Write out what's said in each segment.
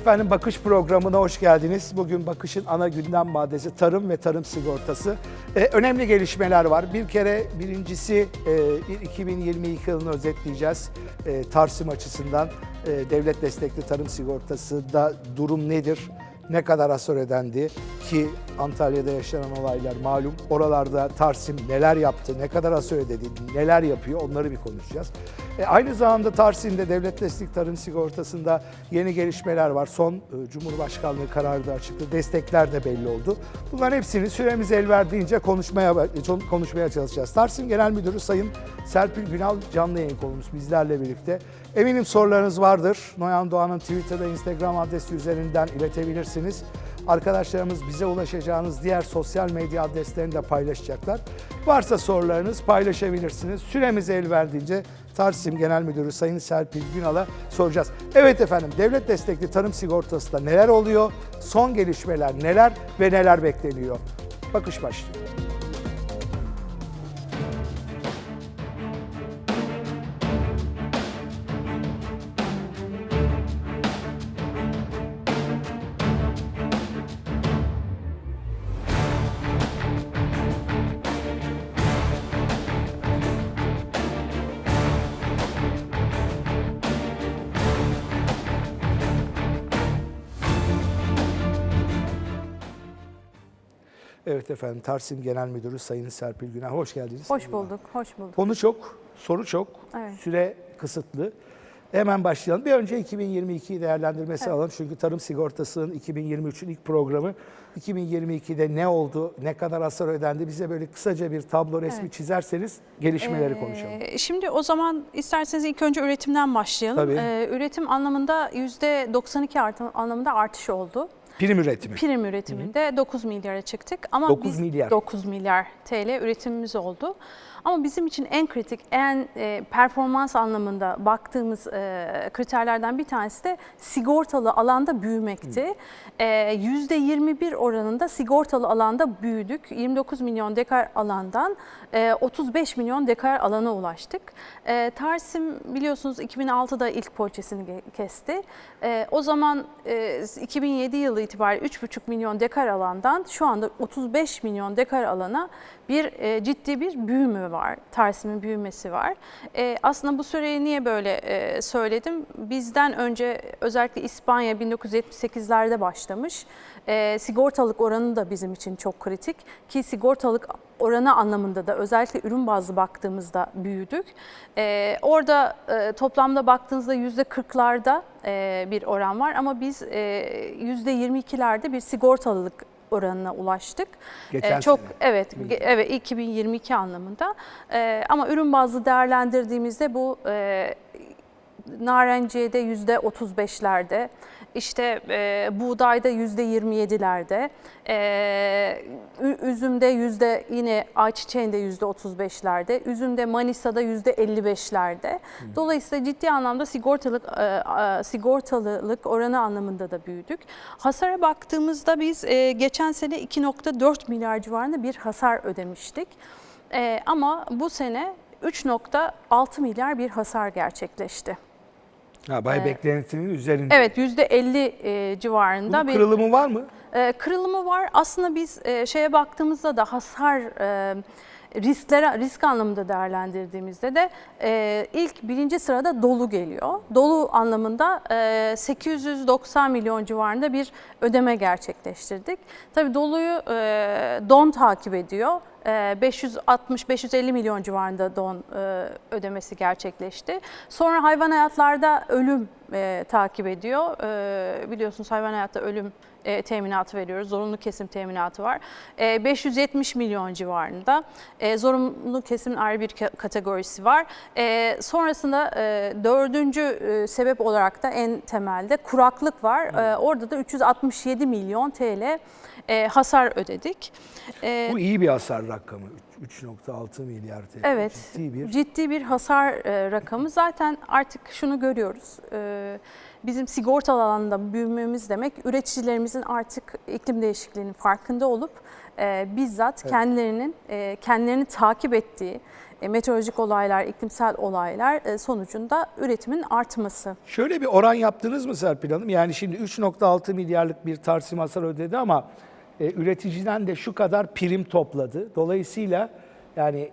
Efendim Bakış programına hoş geldiniz. Bugün Bakış'ın ana gündem maddesi tarım ve tarım sigortası. Ee, önemli gelişmeler var. Bir kere birincisi e, 2022 yılını özetleyeceğiz. E, Tarsim açısından e, devlet destekli tarım sigortası da durum nedir? Ne kadar hasar ödendi ki Antalya'da yaşanan olaylar malum. Oralarda Tarsim neler yaptı, ne kadar hasar ödedi, neler yapıyor onları bir konuşacağız. E, aynı zamanda Tarsim'de devlet destek tarım sigortasında yeni gelişmeler var. Son e, Cumhurbaşkanlığı kararı da açıkladı. Destekler de belli oldu. Bunların hepsini süremiz el verdiğince konuşmaya konuşmaya çalışacağız. Tarsim Genel Müdürü Sayın Serpil Günal canlı yayın konumuz bizlerle birlikte. Eminim sorularınız vardır. Noyan Doğan'ın Twitter ve Instagram adresi üzerinden iletebilirsiniz. Arkadaşlarımız bize ulaşacağınız diğer sosyal medya adreslerini de paylaşacaklar. Varsa sorularınız paylaşabilirsiniz. Süremiz el verdiğince Tarsim Genel Müdürü Sayın Serpil Günal'a soracağız. Evet efendim devlet destekli tarım sigortasında neler oluyor? Son gelişmeler neler ve neler bekleniyor? Bakış başlıyor. Evet efendim Tarsim Genel Müdürü Sayın Serpil Günal hoş geldiniz. Hoş bulduk, hoş bulduk. Konu çok, soru çok, Evet. süre kısıtlı. Hemen başlayalım. Bir önce 2022'yi değerlendirmesi alalım. Çünkü tarım sigortasının 2023'ün ilk programı 2022'de ne oldu, ne kadar hasar ödendi bize böyle kısaca bir tablo resmi çizerseniz gelişmeleri konuşalım. Ee, Şimdi o zaman isterseniz ilk önce üretimden başlayalım. Tabii. Ee, üretim anlamında %92 artı, anlamında artış oldu. Prim üretimi. Prim üretiminde 9 milyara çıktık. Ama 9 biz milyar. 9 milyar TL üretimimiz oldu. Ama bizim için en kritik, en e, performans anlamında baktığımız e, kriterlerden bir tanesi de sigortalı alanda büyümekti. E, %21 oranında sigortalı alanda büyüdük. 29 milyon dekar alandan e, 35 milyon dekar alana ulaştık. E, Tarsim biliyorsunuz 2006'da ilk ge- kesti. E, o zaman e, 2007 yılı itibariyle 3,5 milyon dekar alandan şu anda 35 milyon dekar alana bir e, ciddi bir büyüme var. Tarsim'in büyümesi var. E, aslında bu süreyi niye böyle e, söyledim? Bizden önce özellikle İspanya 1978'lerde başlamış. E, sigortalık oranı da bizim için çok kritik ki sigortalık oranı anlamında da özellikle ürün bazlı baktığımızda büyüdük. E, orada e, toplamda baktığınızda %40'larda e, bir oran var ama biz e, %22'lerde bir sigortalılık oranına ulaştık. Geçen Ee, çok sene. evet evet 2022 anlamında. Ee, ama ürün bazlı değerlendirdiğimizde bu e, narenciyede yüzde 35'lerde, işte e, buğdayda yüzde 27'lerde, e, üzümde yüzde yine ayçiçeğinde yüzde 35'lerde, üzümde Manisa'da yüzde 55'lerde. Dolayısıyla ciddi anlamda sigortalık e, sigortalılık oranı anlamında da büyüdük. Hasara baktığımızda biz e, geçen sene 2.4 milyar civarında bir hasar ödemiştik. E, ama bu sene 3.6 milyar bir hasar gerçekleşti. Ha, bay beklentinin üzerinde. Evet %50 e, civarında Bunun bir kırılımı var mı? e, kırılımı var. Aslında biz e, şeye baktığımızda da hasar e, risklere risk anlamında değerlendirdiğimizde de e, ilk birinci sırada dolu geliyor. Dolu anlamında e, 890 milyon civarında bir ödeme gerçekleştirdik. Tabii doluyu e, don takip ediyor. E, 560-550 milyon civarında don e, ödemesi gerçekleşti. Sonra hayvan hayatlarda ölüm e, takip ediyor. E, biliyorsunuz hayvan hayatta ölüm e, teminatı veriyoruz. Zorunlu kesim teminatı var. E, 570 milyon civarında. Zorunlu kesimin ayrı bir ka- kategorisi var. Sonrasında dördüncü sebep olarak da en temelde kuraklık var. Orada da 367 milyon TL e, hasar ödedik. E, Bu iyi bir hasar rakamı. 3.6 milyar TL. Evet, Ciddi bir. ciddi bir hasar e, rakamı. Zaten artık şunu görüyoruz. E, bizim sigortalı alanda büyümemiz demek üreticilerimizin artık iklim değişikliğinin farkında olup e, bizzat kendilerinin e, kendilerini takip ettiği meteorolojik olaylar, iklimsel olaylar e, sonucunda üretimin artması. Şöyle bir oran yaptınız mı Serpil Hanım? Yani şimdi 3.6 milyarlık bir Tarsim hasar ödedi ama e, üreticiden de şu kadar prim topladı. Dolayısıyla yani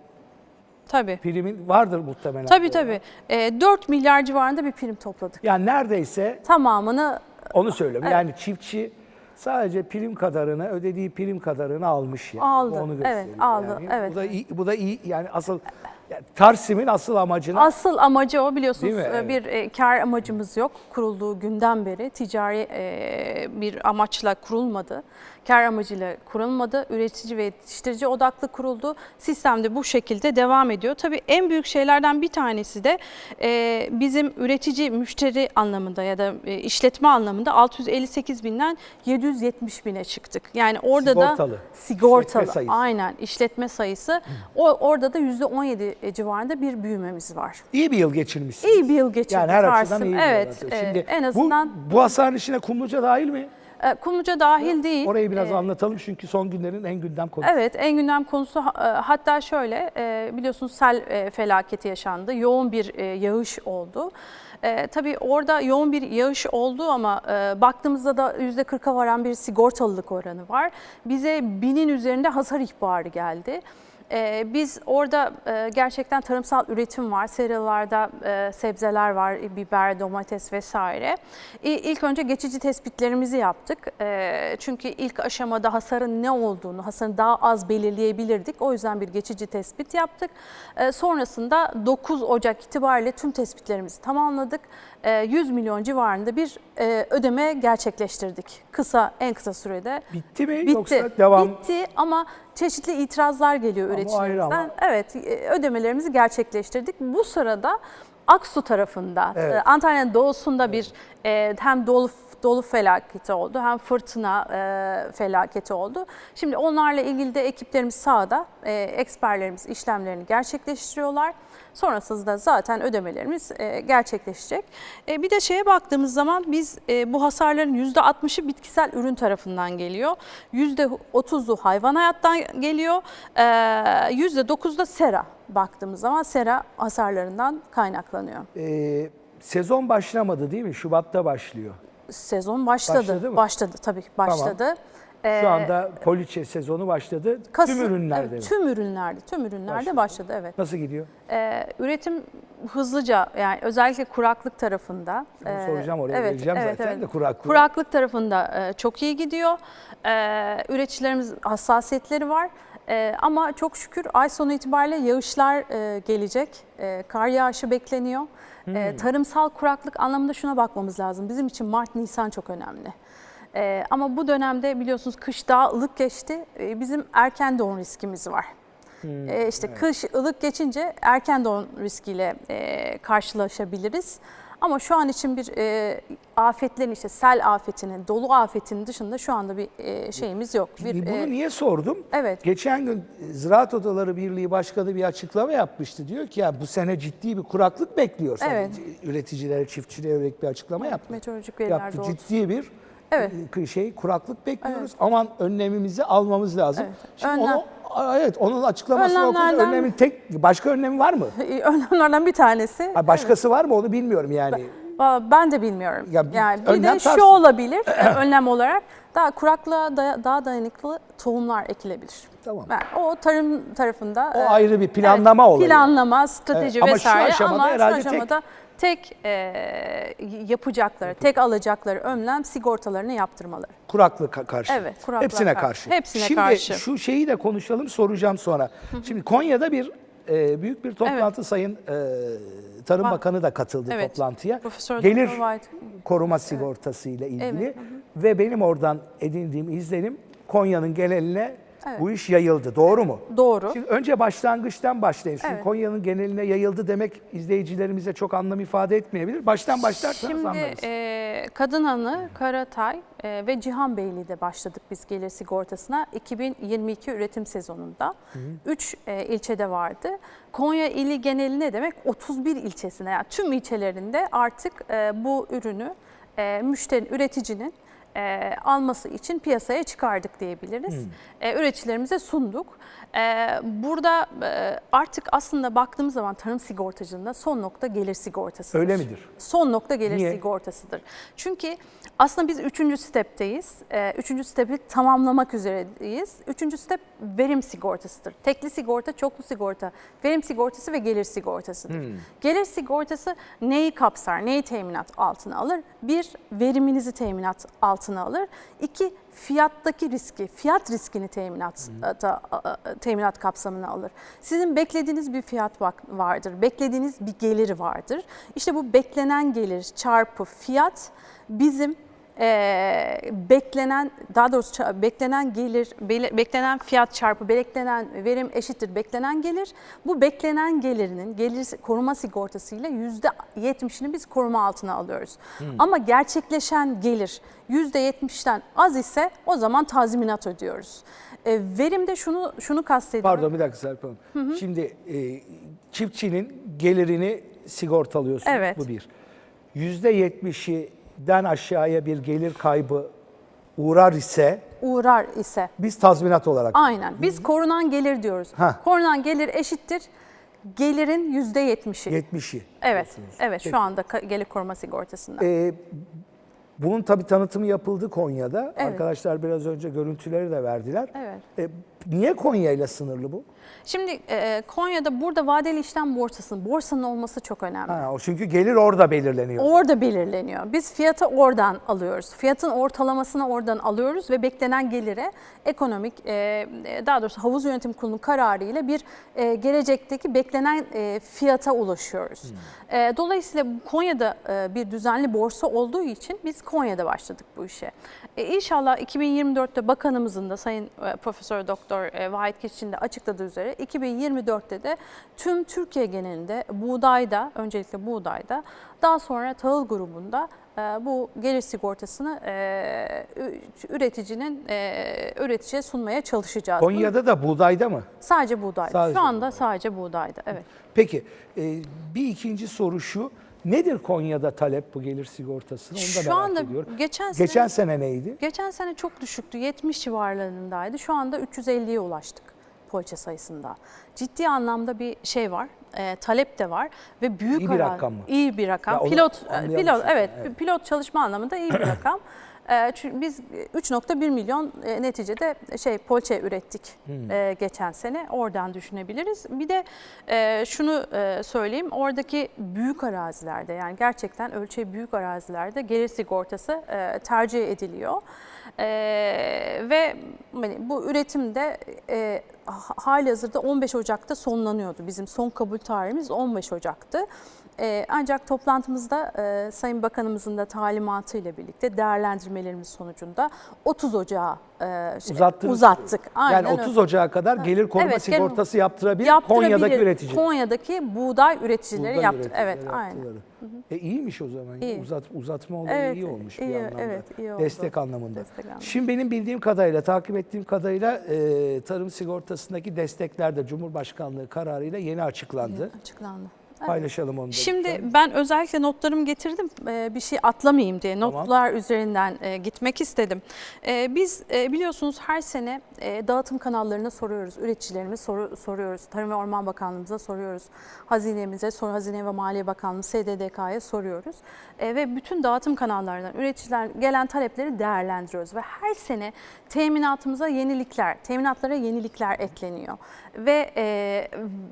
Tabii. primin vardır muhtemelen. Tabii tabii. E, 4 milyar civarında bir prim topladık. Yani neredeyse Tamamını onu söylüyorum. Yani çiftçi sadece prim kadarını, ödediği prim kadarını almış yani. Aldı, Bu Onu evet, aldı, yani. evet. Bu da iyi, bu da iyi yani asıl yani Tarsim'in asıl amacına Asıl amacı o biliyorsunuz Değil mi? e, Evet. bir e, kar amacımız yok. Kurulduğu günden beri ticari e, bir amaçla kurulmadı. Kar amacıyla kurulmadı. Üretici ve yetiştirici odaklı kuruldu. Sistem de bu şekilde devam ediyor. Tabii en büyük şeylerden bir tanesi de e, bizim üretici müşteri anlamında ya da e, işletme anlamında 658 binden 770 bine çıktık. Yani orada Sigortalı. da sigortalı. İşletme sayısı. Aynen işletme sayısı. O orada da %17 civarında bir büyümemiz var. iyi bir yıl geçirmişsiniz. İyi bir yıl geçirdi Yani her açıdan iyi bir Evet, yıl. e, Şimdi en azından bu, bu hasarın içine Kumluca dahil mi? E, Kumluca dahil değil. Orayı biraz E, anlatalım çünkü son günlerin en gündem konusu. Evet, en gündem konusu e, hatta şöyle e, biliyorsunuz sel e, felaketi yaşandı. Yoğun bir e, yağış oldu. E, tabii orada yoğun bir yağış oldu ama e, baktığımızda da %40'a varan bir sigortalılık oranı var. Bize binin üzerinde hasar ihbarı geldi. E, biz orada e, gerçekten tarımsal üretim var. Serilarda e, sebzeler var, e, biber, domates vesaire. İ- İlk önce geçici tespitlerimizi yaptık. E, çünkü ilk aşamada hasarın ne olduğunu, hasarın daha az belirleyebilirdik. O yüzden bir geçici tespit yaptık. E, sonrasında 9 Ocak itibariyle tüm tespitlerimizi tamamladık. E, 100 milyon civarında bir e, ödeme gerçekleştirdik. Kısa, en kısa sürede. Bitti mi Bitti. yoksa devam? Bitti ama çeşitli itirazlar geliyor üreticilerimizden. Evet, e, ödemelerimizi gerçekleştirdik. Bu sırada Aksu tarafında, Evet. e, Antalya'nın doğusunda bir e, hem dolu dolu felaketi oldu hem fırtına e, felaketi oldu. Şimdi onlarla ilgili de ekiplerimiz sahada, e, eksperlerimiz işlemlerini gerçekleştiriyorlar. Sonrasında zaten ödemelerimiz e, gerçekleşecek. E, bir de şeye baktığımız zaman biz e, bu hasarların %60'ı bitkisel ürün tarafından geliyor. %30'u hayvan hayattan geliyor. E, %9'u da sera baktığımız zaman sera hasarlarından kaynaklanıyor. Ee, sezon başlamadı değil mi? Şubat'ta başlıyor. Sezon başladı. Başladı mı? Başladı tabii başladı. Şu Ee, anda poliçe sezonu başladı. Kasım- Tüm ürünlerde evet? Tüm ürünlerde, tüm ürünlerde Başladı. başladı, evet. Nasıl gidiyor? Ee, üretim hızlıca yani özellikle kuraklık tarafında. Bunu e, soracağım oraya evet, geleceğim evet, zaten evet. de kuraklık. Kuraklık tarafında e, çok iyi gidiyor. E, üreticilerimiz hassasiyetleri var. E, ama çok şükür ay sonu itibariyle yağışlar e, gelecek. E, kar yağışı bekleniyor. E, tarımsal kuraklık anlamında şuna bakmamız lazım. Bizim için Mart-Nisan çok önemli. E, ama bu dönemde biliyorsunuz kış daha ılık geçti. E, bizim erken doğum riskimiz var. E, işte kış ılık geçince erken doğum riskiyle e, karşılaşabiliriz. Ama şu an için bir e, afetlerin işte sel afetinin, dolu afetinin dışında şu anda bir e, şeyimiz yok. Bir, Bunu e, niye sordum? evet. Geçen gün Ziraat Odaları Birliği Başkanı bir açıklama yapmıştı. Diyor ki ya bu sene ciddi bir kuraklık bekliyor. Evet. Üreticilere, çiftçilere yönelik bir açıklama yaptı. meteorolojik veriler Yaptı. Ciddi bir Evet. e, şey kuraklık bekliyoruz. Aman önlemimizi almamız lazım. Evet. Şimdi Önlem- onu evet onun açıklamasını okudum. Önlemlerden- Önlemin tek başka önlemi var mı? E, Önlemlerden bir tanesi. Ha, başkası var mı onu bilmiyorum yani. Valla Ben de bilmiyorum. Ya yani bir de şu tarzı- olabilir e, önlem olarak daha kuraklığa daya- daha dayanıklı tohumlar ekilebilir. Tamam. Yani o tarım tarafında O ayrı bir planlama olayı. Planlama, strateji Evet, ama şu vesaire aşamada ama şu herhalde tek- aşamada tek, e, yapacakları, tek alacakları önlem sigortalarını yaptırmaları. Kuraklık karşı. Evet, kuraklığa Hepsine karşı. karşı. Hepsine Şimdi karşı. şu şeyi de konuşalım soracağım sonra. Şimdi Konya'da bir e, büyük bir toplantı Sayın e, Tarım Var. Bakanı da katıldı Evet. toplantıya. Profesör Gelir koruma sigortası ile ilgili Evet, ve benim oradan edindiğim izlenim Konya'nın geneline Evet. bu iş yayıldı. Doğru mu? Doğru. Şimdi önce başlangıçtan başlayayım. Şimdi Evet. Konya'nın geneline yayıldı demek izleyicilerimize çok anlam ifade etmeyebilir. Baştan başlarsanız Şimdi anlarız. e, Kadınhanı, Karatay e, ve Cihanbeyli'de başladık biz gelir sigortasına 2022 üretim sezonunda. 3 ilçede vardı. Konya ili geneli ne demek? 31 ilçesine yani tüm ilçelerinde artık e, bu ürünü e, müşteri, üreticinin e, alması için piyasaya çıkardık diyebiliriz. E, üreticilerimize sunduk. E, burada e, artık aslında baktığımız zaman tarım sigortacılığında son nokta gelir sigortasıdır. Öyle midir? Son nokta gelir Niye? sigortasıdır. Çünkü aslında biz üçüncü stepteyiz. Ee, Üçüncü stepi tamamlamak üzereyiz. Üçüncü step verim sigortasıdır. Tekli sigorta, çoklu sigorta, verim sigortası ve gelir sigortasıdır. Gelir sigortası neyi kapsar, neyi teminat altına alır? Bir, veriminizi teminat altına alır. İki, fiyattaki riski, fiyat riskini teminat da, teminat kapsamına alır. Sizin beklediğiniz bir fiyat vardır, beklediğiniz bir gelir vardır. İşte bu beklenen gelir çarpı fiyat bizim eee, beklenen daha doğrusu beklenen gelir beklenen fiyat çarpı beklenen verim eşittir beklenen gelir. Bu beklenen gelirinin gelir koruma sigortasıyla yüzde 70'ini biz koruma altına alıyoruz. Ama gerçekleşen gelir yüzde 70'ten az ise o zaman tazminat ödüyoruz. E, verimde şunu şunu kastediyorum. Pardon bir dakika Serpil Hanım. Şimdi e, çiftçinin gelirini sigortalıyorsun. Evet. Bu bir. Yüzde yetmişinden aşağıya bir gelir kaybı uğrar ise Uğrar ise biz tazminat olarak Aynen. Biz korunan gelir diyoruz. Hah. Korunan gelir eşittir gelirin yüzde yetmişi. yetmişi. Evet, diyorsunuz. evet Peki. şu anda ka- gelir koruma sigortasında. Ee, bunun tabii tanıtımı yapıldı Konya'da. Evet. Arkadaşlar biraz önce görüntüleri de verdiler. Evet. Ee, niye Konya ile sınırlı bu? Şimdi e, Konya'da burada vadeli işlem borsası, borsanın olması çok önemli. Ha, o çünkü gelir orada belirleniyor. Orada belirleniyor. Biz fiyatı oradan alıyoruz. Fiyatın ortalamasını oradan alıyoruz ve beklenen gelire ekonomik, e, daha doğrusu havuz yönetim kurulu kararı ile bir e, gelecekteki beklenen e, fiyata ulaşıyoruz. E, Dolayısıyla Konya'da e, bir düzenli borsa olduğu için biz Konya'da başladık bu işe. E, İnşallah 2024'te bakanımızın da Sayın e, Profesör Doktor e, Vahit Keçi'nin de açıkladığı üzere 2024'te de tüm Türkiye genelinde buğdayda, öncelikle buğdayda, daha sonra tahıl grubunda e, bu gelir sigortasını e, üreticinin e, üreticiye sunmaya çalışacağız. Konya'da da buğdayda mı? sadece buğdayda. Sadece Şu anda sadece buğdayda. Evet. Peki bir ikinci soru şu. Nedir Konya'da talep bu gelir sigortasına? Onu da Şu merak anda ediyorum. geçen sene Geçen sene neydi? Geçen sene çok düşüktü. 70 civarlarındaydı. Şu anda 350'ye ulaştık poliçe sayısında. Ciddi anlamda bir şey var. e, talep de var ve büyük İyi bir ara- rakam mı? İyi bir rakam. Ya pilot anlayalım pilot şimdi. evet, Evet. pilot çalışma anlamında iyi bir rakam. E, çünkü biz 3.1 milyon e, neticede şey poliçe ürettik Hmm. e, geçen sene. Oradan düşünebiliriz. Bir de e, şunu söyleyeyim. Oradaki büyük arazilerde yani gerçekten ölçeği büyük arazilerde gelir sigortası tercih ediliyor. Ve hani bu üretimde ha- hali hazırda 15 Ocak'ta sonlanıyordu. Bizim son kabul tarihimiz 15 Ocak'tı. E, ancak toplantımızda e, Sayın Bakanımızın da talimatıyla birlikte değerlendirmelerimiz sonucunda 30 Ocağı e, şey, Uzattınız. uzattık. Aynen yani 30 öyle. Ocağı kadar gelir koruma Evet, sigortası yaptırabilir, Yaptırabilir. Konya'daki üretici. Konya'daki buğday üreticileri Buğday yaptı. Evet, aynen. yaptılar. E iyiymiş o zaman. İyi. Uzat, uzatma olayı Evet, iyi olmuş iyi, bir anlamda. evet, iyi oldu. Destek anlamında. Destek anlamında. Şimdi benim bildiğim kadarıyla, takip ettiğim kadarıyla e, tarım sigortasındaki destekler de Cumhurbaşkanlığı kararıyla yeni açıklandı. Açıklandı. Paylaşalım onu da. Şimdi lütfen. ben özellikle notlarımı getirdim Ee, bir şey atlamayayım diye Tamam. notlar üzerinden e, gitmek istedim. Ee, Biz e, biliyorsunuz her sene e, dağıtım kanallarına soruyoruz, üreticilerimize soru, soruyoruz, Tarım ve Orman Bakanlığımıza soruyoruz, hazinemize, sonra Hazine ve Maliye Bakanlığı, SDDK'ya soruyoruz. E, Ve bütün dağıtım kanallarından üreticiler gelen talepleri değerlendiriyoruz ve her sene teminatımıza yenilikler, teminatlara yenilikler ekleniyor ve e,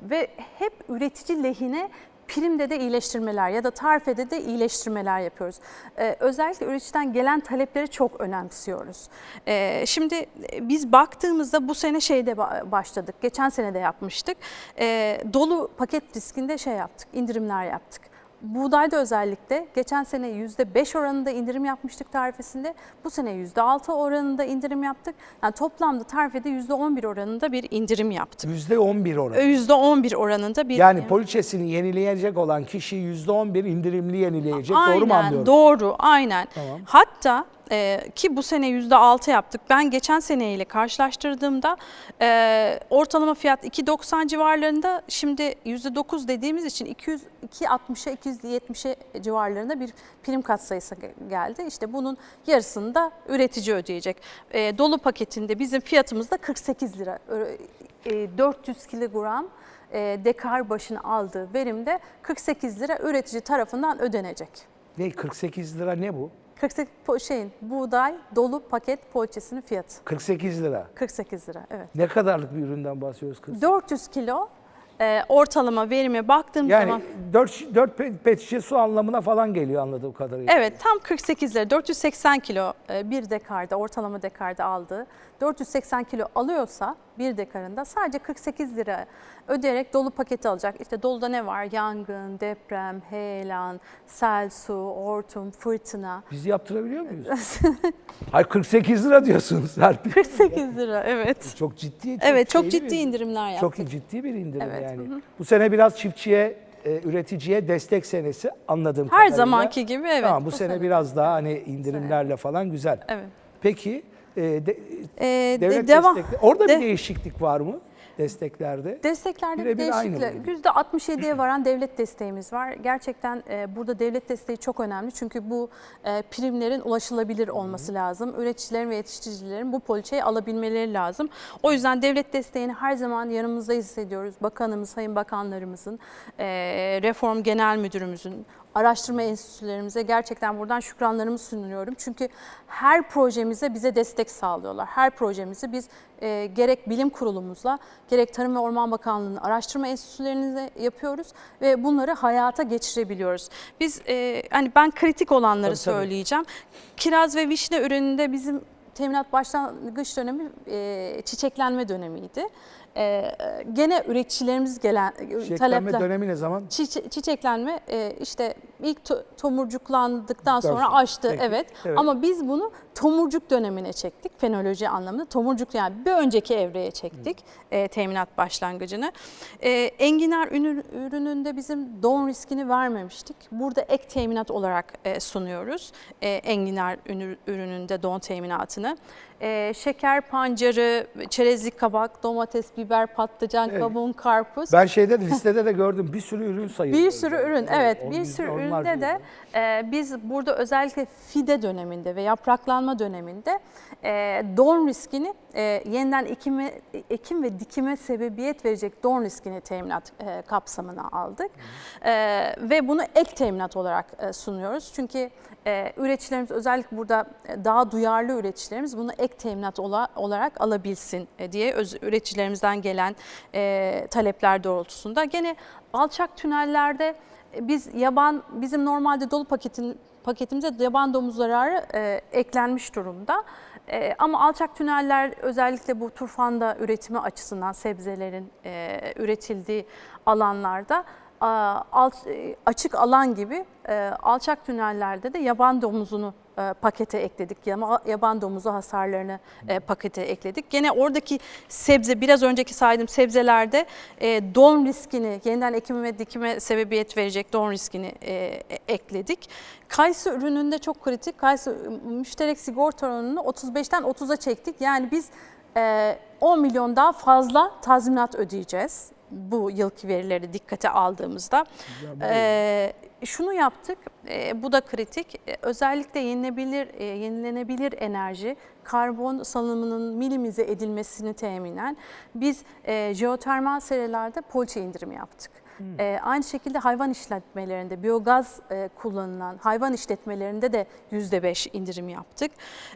ve hep üretici lehine primde de iyileştirmeler ya da tarifede de iyileştirmeler yapıyoruz. Ee, özellikle üreticiden gelen talepleri çok önemsiyoruz. Ee, şimdi e, biz baktığımızda bu sene şeyde ba- başladık. Geçen sene de yapmıştık. Ee, dolu paket riskinde şey yaptık, indirimler yaptık. Buğdayda özellikle geçen sene %5 oranında indirim yapmıştık tarifesinde. Bu sene %6 oranında indirim yaptık. Yani toplamda tarifede %11 oranında bir indirim yaptık. %11 oranı. %11 oranında bir Yani poliçesini yenileyecek olan kişi %11 indirimli yenileyecek. Doğru mu Aynen, anlıyorum? Doğru, aynen. Tamam. Hatta e, ki bu sene %6 yaptık. Ben geçen seneyle karşılaştırdığımda e, ortalama fiyat 2.90 civarlarında şimdi %9 dediğimiz için 200 2.60'a 270'e civarlarında bir prim katsayısı ge- geldi. İşte bunun yarısını da üretici ödeyecek. E, dolu paketinde bizim fiyatımız da 48 lira. E, 400 kilogram e, dekar başına aldığı verimde 48 lira üretici tarafından ödenecek. Ne 48 lira ne bu? 48 po- şeyin buğday dolu paket poğaçasının fiyatı 48 lira. 48 lira evet. Ne kadarlık bir üründen bahsediyoruz kız? 400 kilo e, ortalama verime baktığım Yani zaman 4, 4 pet şişe su anlamına falan geliyor anladığım kadarıyla. evet tam 48 lira 480 kilo e, bir dekarda ortalama dekarda aldığı 480 kilo alıyorsa bir dekarında sadece 48 lira ödeyerek dolu paketi alacak. İşte doluda ne var? Yangın, deprem, heyelan, sel, su, hortum, fırtına. Biz yaptırabiliyor muyuz? Hayır 48 lira diyorsunuz Serpil. 48 lira evet. Çok ciddi. Evet çok ciddi bir- indirimler yaptık. Çok ciddi bir indirim Evet, yani. Bu sene biraz çiftçiye, e, üreticiye destek senesi anladığım Her kadarıyla. zamanki gibi evet. Tamam bu, sene, biraz daha hani indirimlerle falan güzel. Evet. Peki e, de- Ee, de- devlet devam. destekleri orada De- bir değişiklik var mı desteklerde? Desteklerde bir Birebir aynı değişiklik. mı? %67'ye varan devlet desteğimiz var. Gerçekten e, burada devlet desteği çok önemli. Çünkü bu e, primlerin ulaşılabilir olması lazım. Üreticilerin ve yetiştiricilerin bu poliçeyi alabilmeleri lazım. O yüzden devlet desteğini her zaman yanımızda hissediyoruz. Bakanımız, sayın bakanlarımızın, e, reform genel müdürümüzün, araştırma enstitülerimize gerçekten buradan şükranlarımı sunuyorum. Çünkü her projemize bize destek sağlıyorlar. Her projemizi biz e, gerek bilim kurulumuzla gerek Tarım ve Orman Bakanlığı'nın araştırma enstitülerinize yapıyoruz ve bunları hayata geçirebiliyoruz. Biz e, hani ben kritik olanları Tabii, tabii. söyleyeceğim. Kiraz ve vişne ürününde bizim teminat başlangıç dönemi e, çiçeklenme dönemiydi. E, gene üreticilerimiz gelen Çiçeklenme talepler dönemi ne zaman? Çiçe- çiçeklenme e, işte ilk to- tomurcuklandıktan sonra sonra. açtı evet. evet. Ama biz bunu tomurcuk dönemine çektik fenoloji anlamında. Tomurcuk yani bir önceki evreye çektik e, teminat başlangıcını. E, enginar ürün- ürününde bizim don riskini vermemiştik. Burada ek teminat olarak e, sunuyoruz e, enginar ünü- ürününde don teminatını. E, şeker pancarı, çerezlik kabak, domates, biber, patlıcan, Evet. kavun, karpuz. Ben şeyde de listede de gördüm bir sürü ürün sayılıyor. Bir sürü ürün evet on bir sürü onlarca üründe de e, biz burada özellikle fide döneminde ve yapraklanma döneminde e, don riskini e, yeniden ekime, ekim ve dikime sebebiyet verecek don riskini teminat e, kapsamına aldık. E, ve bunu ek teminat olarak e, sunuyoruz. Çünkü e, üreticilerimiz özellikle burada e, daha duyarlı üreticilerimiz bunu ek teminat ola- olarak alabilsin e, diye öz, üreticilerimizden gelen e, talepler doğrultusunda. Gene alçak tünellerde biz yaban bizim normalde dolu paketin paketimize yaban domuz zararı e, eklenmiş durumda. E, ama alçak tüneller özellikle bu turfanda üretimi açısından sebzelerin e, üretildiği alanlarda a, alt- e, açık alan gibi e, alçak tünellerde de yaban domuzunu e, pakete ekledik. Yaban domuzu hasarlarını e, pakete ekledik. Gene oradaki sebze biraz önceki saydığım sebzelerde e, don riskini yeniden ekime ve dikime sebebiyet verecek don riskini e, e, ekledik. Kayısı ürününde çok kritik. Kayısı e, müşterek sigorta oranını 35'ten 30'a çektik. Yani biz e, 10 milyon daha fazla tazminat ödeyeceğiz bu yılki verileri dikkate aldığımızda. Ee, şunu yaptık, e, bu da kritik. E, özellikle yenilebilir, e, yenilenebilir enerji, karbon salımının minimize edilmesini teminen biz e, jeotermal serelerde poliçe indirimi yaptık. E, aynı şekilde hayvan işletmelerinde biyogaz e, kullanılan hayvan işletmelerinde de %5 indirim yaptık.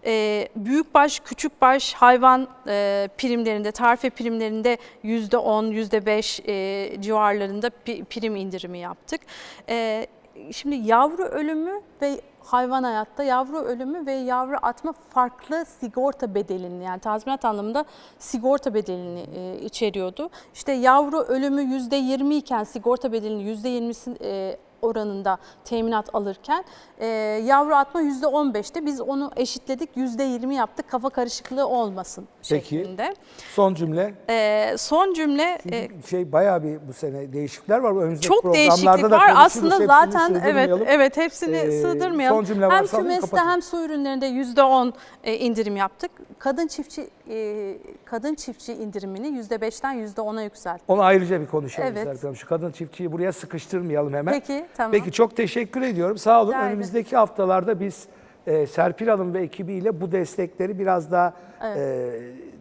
E, büyükbaş, küçükbaş hayvan e, primlerinde, tarife primlerinde %10, %5 e, civarlarında prim indirimi yaptık. E, şimdi yavru ölümü ve hayvan hayatta yavru ölümü ve yavru atma farklı sigorta bedelini yani tazminat anlamında sigorta bedelini e, içeriyordu. İşte yavru ölümü %20 iken sigorta bedelini %20'si e, oranında teminat alırken e, yavru atma %15'ti. Biz onu eşitledik %20 yaptık kafa karışıklığı olmasın Peki. şeklinde. Son cümle. E, son cümle e, Şey bayağı bir bu sene değişiklikler var. Önümüzdeki çok değişiklik var. Aslında zaten evet evet hepsini Ee, sığdırmayalım. son cümle hem kümeste kapatın. hem su ürünlerinde %10 e, indirim yaptık. Kadın çiftçi e, kadın çiftçi indirimini %5'ten %10'a yükselttik. Onu ayrıca bir konuşalım Evet. Hanım. Şu kadın çiftçiyi buraya sıkıştırmayalım hemen. Peki, tamam. Peki çok teşekkür ediyorum. Sağ olun. Rica ederim. Önümüzdeki haftalarda biz e, Serpil Hanım ve ekibiyle bu destekleri biraz daha e,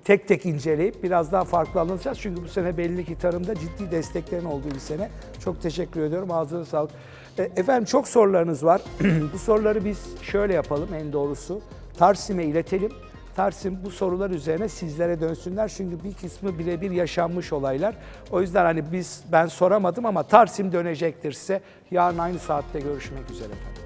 tek tek inceleyip biraz daha farklı anlatacağız. Çünkü bu sene belli ki tarımda ciddi desteklerin olduğu bir sene. Çok teşekkür ediyorum. Ağzına sağlık. E, efendim çok sorularınız var. bu soruları biz şöyle yapalım en doğrusu. Tarsim'e iletelim. Tarsim bu sorular üzerine sizlere dönsünler. Çünkü bir kısmı birebir yaşanmış olaylar. O yüzden hani biz ben soramadım ama Tarsim dönecektir size. Yarın aynı saatte görüşmek üzere efendim.